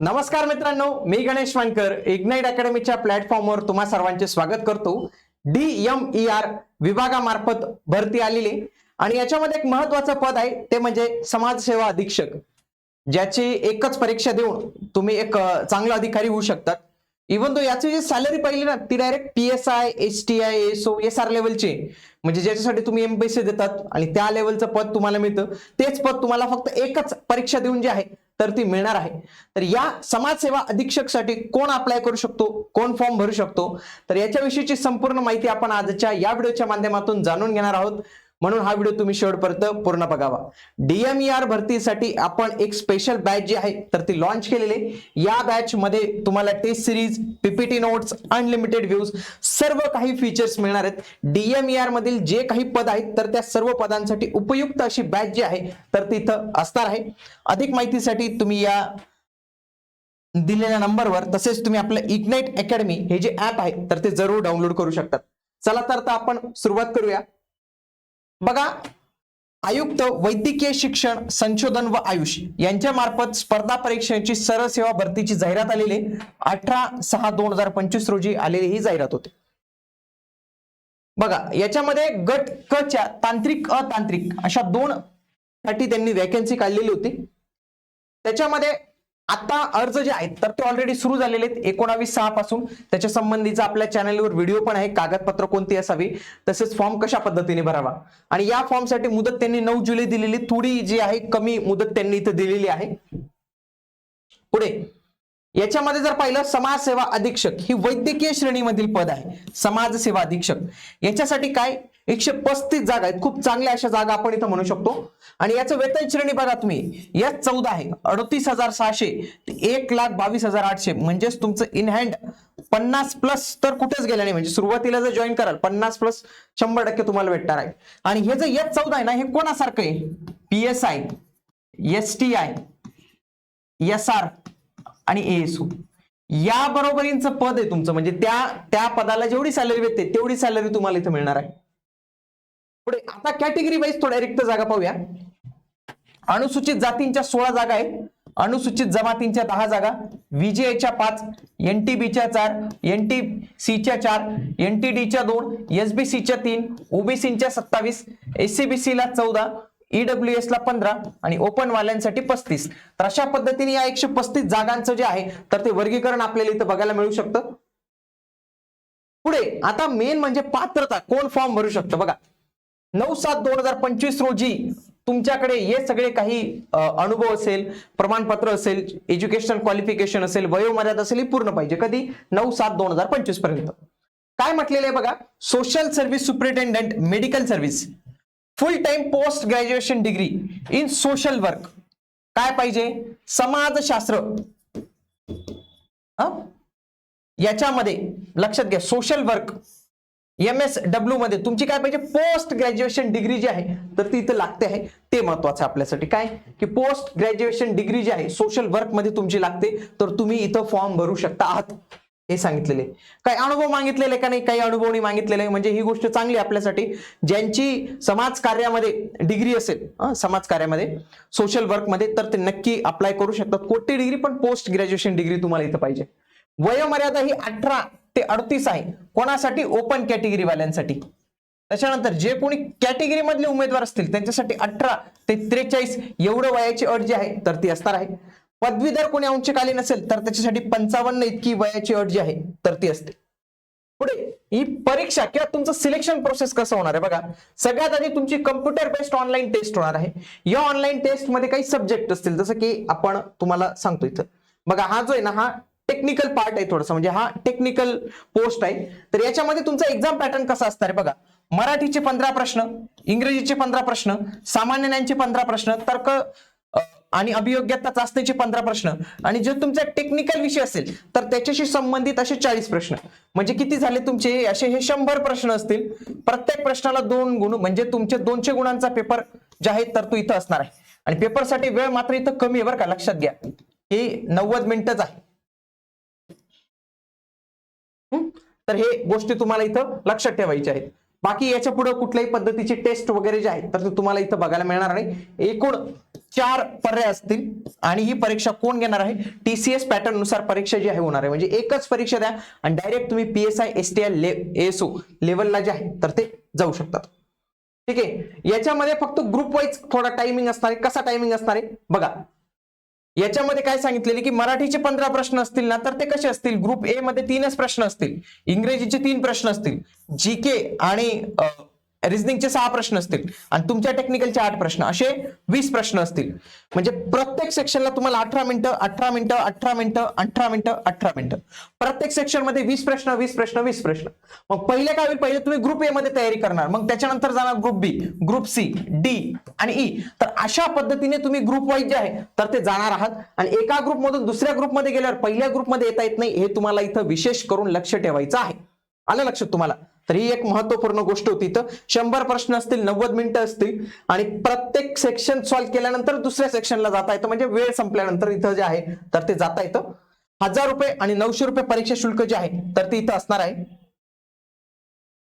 नमस्कार मित्रांनो मी गणेश वानकर. इग्नाइट अकॅडमीच्या प्लॅटफॉर्मवर तुम्हा सर्वांचे स्वागत करतो. डी एम ई आर विभागामार्फत भरती आलेली. आणि याच्यामध्ये एक महत्वाचं पद आहे ते म्हणजे समाजसेवा अधीक्षक. ज्याची एकच परीक्षा देऊन तुम्ही एक चांगला अधिकारी होऊ शकतात. इव्हन तो याची जी सॅलरी पाहिली ना ती direct P S I S T I S O S R लेवलची म्हणजे ज्याच्यासाठी तुम्ही एमपीएससी देतात आणि त्या लेवलचं पद तुम्हाला मिळतं. तेच पद तुम्हाला फक्त एकच परीक्षा देऊन जे आहे तर ती मिळणार आहे. तर या समाजसेवा अधीक्षकसाठी कोण अप्लाय करू शकतो? कोण फॉर्म भरू शकतो? तर याच्याविषयीची संपूर्ण माहिती आपण आजच्या या व्हिडिओच्या माध्यमातून जाणून घेणार आहोत. म्हणून हा व्हिडिओ तुम्ही शेवटपर्यंत पूर्ण बघावा. डीएमईआर भरतीसाठी आपण एक स्पेशल बॅच जी आहे तर ती लॉन्च केलेली आहे. या बॅच मध्ये तुम्हाला test series PPT notes unlimited views सर्व काही फीचर्स मिळणार आहेत. डीएमईआर मधील जे काही पद आहेत तर त्या सर्व पदांसाठी उपयुक्त अशी बॅच जी आहे तर ती इथं असणार आहे. अधिक माहितीसाठी तुम्ही या दिलेल्या नंबरवर तसेच तुम्ही आपलं इग्नाइट अकॅडमी हे जे ऍप आहे तर ते जरूर डाउनलोड करू शकतात. चला तर आता आपण सुरुवात करूया. बघा आयुक्त वैद्यकीय शिक्षण संशोधन व आयुष यांच्या मार्फत स्पर्धा परीक्षेची सरळ सेवा भरतीची जाहिरात आलेली अठरा सहा दोन हजार पंचवीस रोजी आलेली ही जाहिरात होते. बघा याच्यामध्ये गट क च्या तांत्रिक अतांत्रिक अशा दोन साठी त्यांनी वॅकन्सी काढलेली होती. त्याच्यामध्ये आता अर्ज जे आहेत तर ते ऑलरेडी सुरू झालेले आहेत. एकोणावीस सहा पासून. त्याच्या संबंधीचा आपल्या चॅनलवर व्हिडिओ पण आहे. कागदपत्र कोणती असावी तसेच फॉर्म कशा पद्धतीने भरावा? आणि या फॉर्मसाठी मुदत त्यांनी नऊ जुलै दिलेली थोडी जी आहे कमी मुदत त्यांनी इथं दिलेली आहे. पुढे. याच्यामध्ये जर पाहिलं समाजसेवा अधीक्षक ही वैद्यकीय श्रेणीमधील पद आहे. समाजसेवा अधीक्षक. याच्यासाठी काय? एकशे पस्तीस जागा आहेत. खूप चांगल्या अशा जागा आपण इथं म्हणू शकतो. आणि याचं वेतन श्रेणी बघा तुम्ही. या चौदा आहे. अडतीस हजार सहाशे ते एक लाख बावीस हजार आठशे. म्हणजेच तुमचं इन हँड पन्नास प्लस तर कुठेच गेलं नाही. म्हणजे सुरुवातीला जर जॉईन कराल पन्नास प्लस शंभर टक्के तुम्हाला भेटणार आहे. आणि हे जे एस चौदा आहे ना हे कोणासारखं आहे? P S I S T I S R आणि एएसओ या बरोबरींचं पद आहे तुमचं. म्हणजे त्या त्या पदाला जेवढी सॅलरी भेटते तेवढी सॅलरी तुम्हाला इथं मिळणार आहे. पुढे आता कॅटेगरी वाईज थोड्या रिक्त जागा पाहूया. अनुसूचित जातींच्या सोळा जागा आहेत. अनुसूचित जमातींच्या दहा जागा. व्हीजीआयच्या पाच एनटीबीच्या चार एनटी सीच्या चार एनटीडीच्या दोन एसबीसीच्या तीन ओबीसीच्या सत्तावीस एससीबीसीला चौदा ईडब्ल्यू एस ला पंधरा आणि ओपन वाल्यांसाठी पस्तीस. तर अशा पद्धतीने या एकशे पस्तीस जागांचं जे आहे तर ते वर्गीकरण आपल्याला इथं बघायला मिळू शकतं. पुढे आता मेन म्हणजे पात्रता कोण फॉर्म भरू शकतं? बघा. नऊ सात दोन हजार पंचवीस रोजी तुमच्याकडे हे सगळे काही अनुभव असेल प्रमाणपत्र असेल एज्युकेशनल क्वालिफिकेशन असेल वयोमर्यादा असेल ही पूर्ण पाहिजे. कधी? नऊ सात दोन हजार पंचवीसपर्यंत. काय म्हटलेलं आहे बघा? Social service superintendent medical service full time post graduation degree in social work काय पाहिजे? समाजशास्त्र. याच्यामध्ये लक्षात घ्या. Social work M S W मध्ये तुमची काय पाहिजे? पोस्ट ग्रॅज्युएशन डिग्री जी आहे तर ती इथं लागते आहे. ते महत्वाचं आपल्यासाठी. काय? की पोस्ट ग्रॅज्युएशन डिग्री जी आहे सोशल वर्कमध्ये तुमची लागते. तर तुम्ही इथं फॉर्म भरू शकता. आहात. हे सांगितलेले काही अनुभव मागितलेले का नाही? काही अनुभव नाही मागितलेले म्हणजे ही गोष्ट चांगली आहे आपल्यासाठी. ज्यांची समाज कार्यामध्ये डिग्री असेल समाज कार्यामध्ये सोशल वर्कमध्ये तर ते नक्की अप्लाय करू शकतात. कोणती डिग्री पण पोस्ट ग्रॅज्युएशन डिग्री तुम्हाला इथं पाहिजे. वयोमर्यादा ही अठरा ते अडतीस आहे. कोणासाठी? ओपन कॅटेगरी वाल्यांसाठी. त्याच्यानंतर जे कोणी कॅटेगरी मधले उमेदवार असतील त्यांच्यासाठी अठरा ते त्रेचाळीस एवढं वयाची अट जी आहे तर ती असणार आहे. पदवीधर कोणी अंशकालीन असेल तर त्याच्यासाठी पंचावन्न इतकी वयाची अट जी आहे तर ती असते. पुढे ही परीक्षा किंवा तुमचं सिलेक्शन प्रोसेस कसं होणार आहे बघा. सगळ्यात आधी तुमची कम्प्युटर बेस्ड ऑनलाईन टेस्ट होणार आहे. या ऑनलाईन टेस्टमध्ये काही सब्जेक्ट असतील जसं की आपण तुम्हाला सांगतो इथं. बघा हा जो आहे ना हा टेक्निकल पार्ट आहे थोडासा. म्हणजे हा टेक्निकल पोस्ट आहे. तर याच्यामध्ये तुमचा एक्झाम पॅटर्न कसा असणार आहे बघा मराठीचे पंधरा प्रश्न इंग्रजीचे पंधरा प्रश्न सामान्य ज्ञानचे पंधरा प्रश्न तर्क आणि अभियोग्यता चाचणीचे पंधरा प्रश्न. आणि जर तुमचा टेक्निकल विषय असेल तर त्याच्याशी संबंधित असे चाळीस प्रश्न. म्हणजे किती झाले तुमचे? असे हे शंभर प्रश्न असतील. प्रत्येक प्रश्नाला दोन गुण म्हणजे तुमचे दोनशे गुणांचा पेपर जे आहे तर तो इथं असणार आहे. आणि पेपरसाठी वेळ मात्र इथं कमी आहे बरं का लक्षात घ्या. हे नव्वद मिनिटच आहे. तर हे गोष्टी तुम्हाला इथं लक्षात ठेवायच्या आहेत. बाकी याच्यापुढे कुठल्याही पद्धतीची टेस्ट वगैरे जे आहे तर ते तुम्हाला इथं बघायला मिळणार नाही. एकूण चार पर्याय असतील आणि ही परीक्षा कोण घेणार आहे? टीसीएस पॅटर्ननुसार परीक्षा जी आहे होणार आहे. म्हणजे एकच परीक्षा द्या आणि डायरेक्ट तुम्ही PSI S T I SO लेवलला जे आहे तर ते जाऊ शकतात. ठीक आहे? याच्यामध्ये फक्त ग्रुप वाईज थोडा टायमिंग असणार आहे. कसा टायमिंग असणार आहे? बघा. याच्यामध्ये काय सांगितलेले की मराठीचे पंधरा प्रश्न असतील ना तर ते कसे असतील? ग्रुप ए मध्ये तीनच प्रश्न असतील. इंग्रजीचे तीन प्रश्न असतील. जी के आणि रिझनिंगचे सहा प्रश्न असतील आणि तुमच्या टेक्निकलचे आठ प्रश्न असे वीस प्रश्न असतील. म्हणजे प्रत्येक सेक्शनला तुम्हाला अठरा मिनिटं अठरा मिनिटं अठरा मिनिटं अठरा मिनिटं अठरा मिनिटं. प्रत्येक सेक्शनमध्ये वीस प्रश्न वीस प्रश्न वीस प्रश्न. मग पहिले काय होईल? पहिले तुम्ही ग्रुप ए मध्ये तयारी करणार. मग त्याच्यानंतर जाणार group B group C D आणि ई तर अशा पद्धतीने तुम्ही ग्रुप वाईज जे आहे तर ते जाणार आहात. आणि एका ग्रुपमधून दुसऱ्या ग्रुपमध्ये गेल्यावर पहिल्या ग्रुपमध्ये येता येत नाही हे तुम्हाला इथं विशेष करून लक्ष ठेवायचं आहे. आलं लक्षात तुम्हाला? तर ही एक महत्त्वपूर्ण गोष्ट होती इथं. शंभर प्रश्न असतील नव्वद मिनिटं असतील आणि प्रत्येक सेक्शन सॉल्व्ह केल्यानंतर दुसऱ्या सेक्शनला जाता येतं. म्हणजे वेळ संपल्यानंतर इथं जे आहे तर ते जाता येतं. हजार रुपये आणि नऊशे रुपये परीक्षा शुल्क जे आहे तर ते इथं असणार आहे.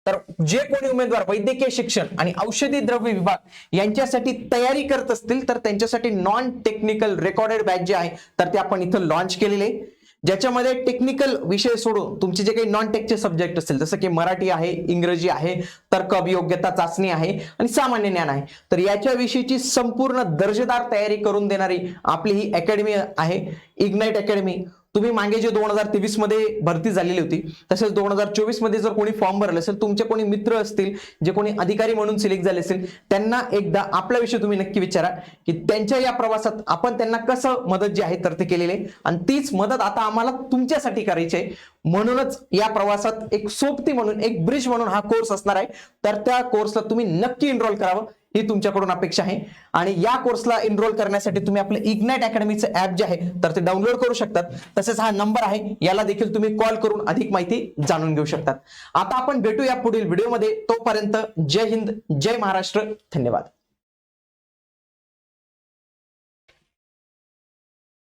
तर जे कोणी उमेदवार वैद्यकीय शिक्षण आणि औषधी द्रव्य विभाग यांच्यासाठी तयारी करत असतील तर त्यांच्यासाठी नॉन टेक्निकल रेकॉर्डेड बॅच जे आहे तर ते आपण इथं लॉन्च केलेले आहे. ज्याच्यामध्ये टेक्निकल विषय सोडून तुमचे जे काही नॉन टेकचे सब्जेक्ट असतील जसं की मराठी आहे इंग्रजी आहे तर्क अभियोग्यता चाचणी आहे आणि सामान्य ज्ञान आहे तर याच्याविषयीची संपूर्ण दर्जेदार तयारी करून देणारी आपली ही अकॅडमी आहे इग्नाइट अकॅडमी तुम्ही मागे जे दोन हजार तेवीसमध्ये भरती झालेली होती तसेच दोन हजार चोवीसमध्ये जर कोणी फॉर्म भरला असेल तुमचे कोणी मित्र असतील जे कोणी अधिकारी म्हणून सिलेक्ट झाले असेल त्यांना एकदा आपल्याविषयी तुम्ही नक्की विचारा की त्यांच्या या प्रवासात आपण त्यांना कसं मदत जी आहे तर ते केलेली आहे. आणि तीच मदत आता आम्हाला तुमच्यासाठी करायची आहे. म्हणूनच या प्रवासात एक सोबती म्हणून एक ब्रिज म्हणून हा कोर्स असणार आहे. तर त्या कोर्सला तुम्ही नक्की एनरोल करावं ही तुमच्याकडून अपेक्षा आहे. आणि या कोर्सला एनरोल करण्यासाठी तुम्ही आपलं इग्नाइट अकॅडमीचं ऍप जे आहे तर ते डाउनलोड करू शकतात. तसेच हा नंबर आहे याला देखील तुम्ही कॉल करून अधिक माहिती जाणून घेऊ शकतात. आता आपण भेटूया पुढील व्हिडिओमध्ये तोपर्यंत जय हिंद जय महाराष्ट्र. धन्यवाद.